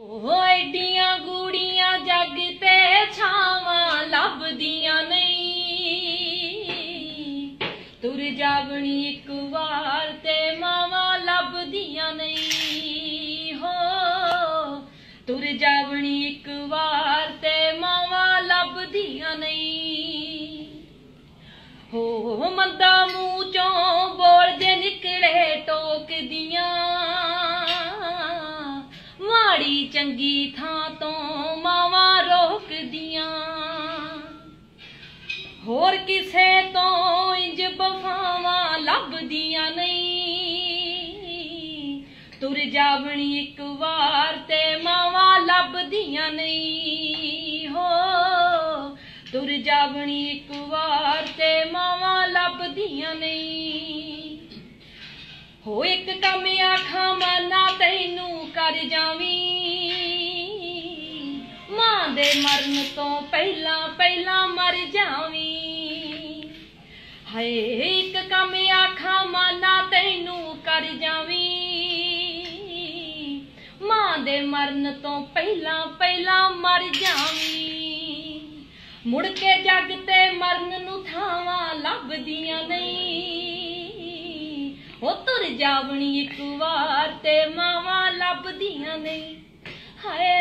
ਉਹ ਐਡੀਆਂ ਗੂੜੀਆਂ ਜੱਗ ਤੇ ਛਾਵਾਂ ਲੱਭਦੀਆਂ ਨਹੀਂ। ਤੁਰ ਜਾਵਣੀ ਇੱਕ ਵਾਰ ਤੇ ਮਾਵਾਂ ਲੱਭਦੀਆਂ ਨਹੀਂ। ਹੋ, ਤੁਰ ਜਾਵਣੀ ਇੱਕ ਵਾਰ ਤੇ ਮਾਵਾਂ ਲੱਭਦੀਆਂ ਨਹੀਂ। ਹੋ, ਮੰਦਾ ਚੰਗੀ ਥਾਂ ਤੋਂ ਮਾਵਾਂ ਰੋਕਦੀਆਂ। ਹੋਰ ਕਿਸੇ ਤੋਂ ਇੰਜ ਬਫਾਵਾਂ ਲੱਭਦੀਆਂ ਨਹੀਂ। ਤੁਰ ਜਾਵਣੀ ਇੱਕ ਵਾਰ ਤੇ ਮਾਵਾਂ ਲੱਭਦੀਆਂ ਨਹੀਂ। ਹੋ, ਤੁਰ ਜਾਵਣੀ ਇੱਕ ਵਾਰ ਤੇ ਮਾਵਾਂ ਲੱਭਦੀਆਂ ਨਹੀਂ। ਹੋ, ਇੱਕ ਕੰਮ ਆਖਾਂ ਦੇ ਮਰਨ ਤੋਂ ਪਹਿਲਾਂ ਪਹਿਲਾਂ ਮਰ ਜਾਵੀਂ। ਹਾਏ, ਇੱਕ ਕੰਮ ਆਖਾਂ, ਮਨਾ ਤੈਨੂੰ ਕਰ ਜਾਵੀਂ। ਮਾਂ ਦੇ ਮਰਨ ਤੋਂ ਪਹਿਲਾਂ ਪਹਿਲਾਂ ਮਰ ਜਾਵੀਂ। ਮੁੜ ਕੇ ਜੱਗ ਤੇ ਮਰਨ ਨੂੰ ਥਾਵਾਂ ਲੱਭਦੀਆਂ ਨਹੀਂ। ਉਹ ਤੁਰ ਜਾਵਣੀ ਇੱਕ ਵਾਰ ਤੇ ਮਾਵਾਂ ਲੱਭਦੀਆਂ ਨਹੀਂ। ਹਾਏ